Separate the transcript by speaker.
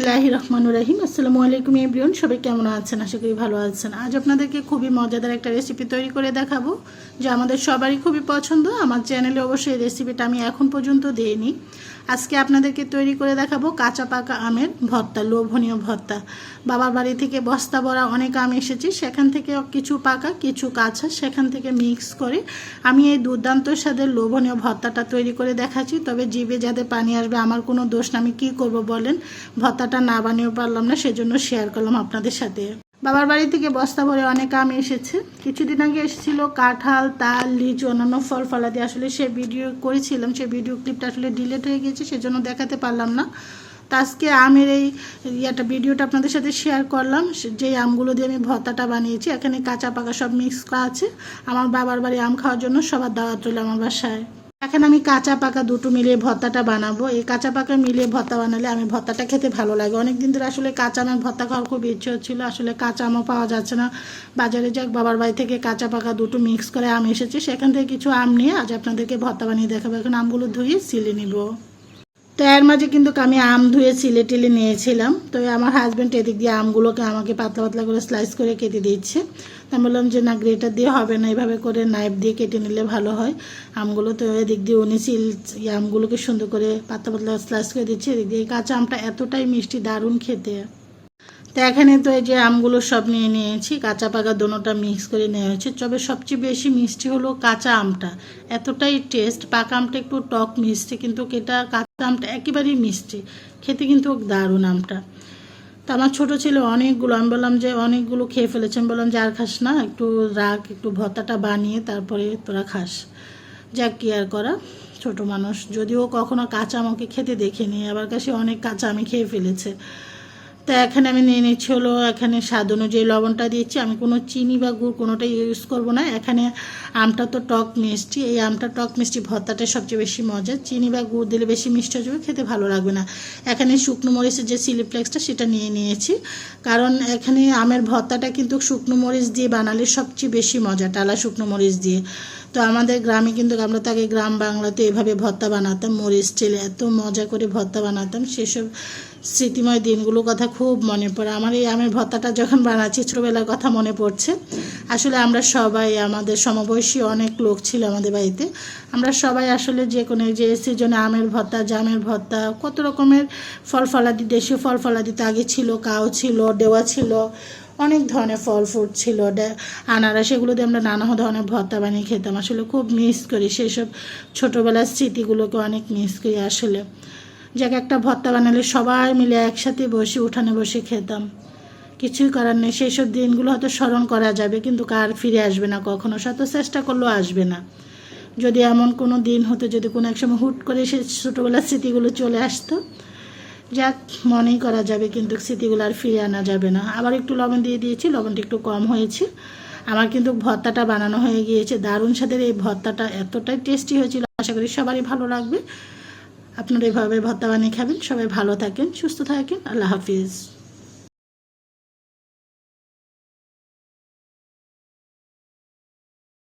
Speaker 1: বিসমিল্লাহ রহমান রাহিম। আসসালামু আলাইকুম এভরিওন সবাই কেমন আছেন? আশা করি ভালো আছেন। আজ আপনাদেরকে খুবই মজাদার একটা রেসিপি তৈরি করে দেখাবো, যা আমাদের সবারই খুবই পছন্দ। আমার চ্যানেলে অবশ্যই রেসিপিটা আমি এখন পর্যন্ত দিইনি। আজকে আপনাদেরকে তৈরি করে দেখাবো কাঁচা পাকা আমের ভর্তা, লোভনীয় ভর্তা। বাবার বাড়ি থেকে বস্তা ভরা অনেক আম এসেছে, সেখান থেকে কিছু পাকা, কিছু কাঁচা, সেখান থেকে মিক্স করে আমি এই দুর্দান্ত স্বাদের লোভনীয় ভর্তাটা তৈরি করে দেখাচ্ছি। তবে জিভে যাদের পানি আসবে, আমার কোনো দোষ না। আমি কী করব বলেন? ভর্তাটা না বানিয়েও পারলাম না, সেজন্য শেয়ার করলাম আপনাদের সাথে। বাবার বাড়ি থেকে বস্তা ভরে অনেক আম এসেছে। কিছুদিন আগে এসেছিল কাঁঠাল, তাল, লিচু, অন্যান্য ফল, ফলাদি। আসলে সে ভিডিও করেছিলাম, সে ভিডিও ক্লিপটা আসলে ডিলেট হয়ে গেছে, সেজন্য দেখাতে পারলাম না। তো আজকে আমের এই ইয়েটা ভিডিওটা আপনাদের সাথে শেয়ার করলাম। যে আমগুলো দিয়ে আমি ভর্তাটা বানিয়েছি, এখানে কাঁচা পাকা সব মিক্স করা আছে। আমার বাবার বাড়ি আম খাওয়ার জন্য সবার দাওয়াত রইল আমার বাসায়। এখন আমি কাঁচা পাকা দুটো মিলিয়ে ভর্তাটা বানাবো। এই কাঁচা পাকা মিলিয়ে ভর্তা বানালে আমি ভর্তাটা খেতে ভালো লাগে। অনেক দিন ধরে আসলে কাঁচা আমের ভর্তা খাওয়ার খুব ইচ্ছে হচ্ছিল, আসলে কাঁচা আমও পাওয়া যাচ্ছে না। বাজারে যাক, বাবার বাড়ি থেকে কাঁচা পাকা দুটো মিক্স করে আম এসেছে। সেখান থেকে কিছু আম নিয়ে আজ আপনাদেরকে ভর্তা বানিয়ে দেখাবো। এখন আমগুলো ধুয়ে সিলে নিব। তো এর মাঝে কিন্তু আমি আম ধুয়ে ছিলে টিলে নিয়েছিলাম। তো আমার হাজব্যান্ড এদিক দিয়ে আমগুলোকে আমাকে পাতলা পাতলা করে স্লাইস করে কেটে দিচ্ছে। আমি বললাম যে, না গ্রেটার দিয়ে হবে না। এভাবে করে নাইফ দিয়ে কেটে নিলে ভালো হয়। আমগুলো তো এদিক দিয়ে উনি এই আমগুলোকে সুন্দর করে পাতলা পাতলা স্লাইস করে দিচ্ছে। এদিক দিয়ে কাঁচা আমটা এতটাই মিষ্টি, দারুণ খেতে। তো এখানে তো এই যে আমগুলো সব নিয়ে নিয়েছি, কাঁচা পাকা দোনোটা মিক্স করে নেওয়া হয়েছে। তবে সবচেয়ে বেশি মিষ্টি হলো কাঁচা আমটা। এতটাই টেস্ট পাকা আমটা একটু টক মিষ্টি, কিন্তু এটা কাঁচা আমটা একেবারেই মিষ্টি। খেতে কিন্তু দারুণ আমটা। তো আমার ছোটো ছেলে অনেকগুলো, আমি বললাম যে অনেকগুলো খেয়ে ফেলেছেন বললাম যে আর খাস না, একটু রাখ, একটু ভর্তাটা বানিয়ে তারপরে তোরা খাস। যাক কি আর করা, ছোট মানুষ। যদিও কখনো কাঁচা আমাকে খেতে দেখিনি, আবার কাছে অনেক কাঁচা আমি খেয়ে ফেলেছে। তো এখানে আমি নিয়ে নিচ্ছি হলো, এখানে স্বাদ অনুযায়ী লবণটা দিয়েছি। আমি কোনো চিনি বা গুড় কোনোটাই ইউজ করব না। এখানে আমটা তো টক মিষ্টি। এই আমটা টক মিষ্টি ভর্তাটা সবচেয়ে বেশি মজা চিনি বা গুড় দিলে বেশি মিষ্টি হয়ে যাবে, খেতে ভালো লাগবে না। এখানে শুকনো মরিচের যে সিলিপ্লেক্সটা সেটা নিয়ে নিয়েছি। কারণ এখানে আমের ভর্তাটা কিন্তু শুকনো মরিচ দিয়ে বানালে সবচেয়ে বেশি মজা, টালা শুকনো মরিচ দিয়ে। তো আমাদের গ্রামে কিন্তু আমরা তাকে গ্রাম বাংলাতে এভাবে ভর্তা বানাতাম, মরিচ টেলে এত মজা করে ভর্তা বানাতাম। সেসব স্মৃতিময় দিনগুলো কথা খুব মনে পড়ে। আমার এই আমের ভর্তাটা যখন বানাচ্ছি, ছোটোবেলার কথা মনে পড়ছে। আসলে আমরা সবাই, আমাদের সমবয়সী অনেক লোক ছিল আমাদের বাড়িতে। আমরা সবাই আসলে যে কোনো যে সিজনে আমের ভর্তা, জামের ভর্তা, কত রকমের ফল ফলাদি, দেশীয় ফল ফলাদি আগে ছিল কাউ ছিল, দেওয়া ছিল, অনেক ধরনের ফল ফ্রুট ছিল আনারা সেগুলো দিয়ে আমরা নানা ধরনের ভর্তা বানিয়ে খেতাম। আসলে খুব মিস করি, সেসব ছোটোবেলার স্মৃতিগুলোকে অনেক মিস করি আসলে। যাকে, একটা ভর্তা বানালে সবাই মিলে একসাথে বসে, উঠানে বসে খেতাম। কিছুই করার নেই। সেই সব দিনগুলো হয়তো স্মরণ করা যাবে, কিন্তু কার ফিরে আসবে না কখনো? শত চেষ্টা করলেও আসবে না। যদি এমন কোনো দিন হতো, যদি কোনো এক সময় হুট করে সে ছোটোবেলার স্মৃতিগুলো চলে আসতো, যাক, মনেই করা যাবে, কিন্তু স্মৃতিগুলো আর ফিরে আনা যাবে না। আবার একটু লবণ দিয়ে দিয়েছি, লবণটা একটু কম হয়েছে। আমার কিন্তু ভর্তাটা বানানো হয়ে গিয়েছে। দারুণ স্বাদের এই ভর্তাটা এতটাই টেস্টি হয়েছিল। আশা করি সবারই ভালো লাগবে। আপনারা এভাবে ভর্তা বানিয়ে খাবেন। সবাই ভালো থাকেন সুস্থ থাকেন। আল্লাহ হাফিজ।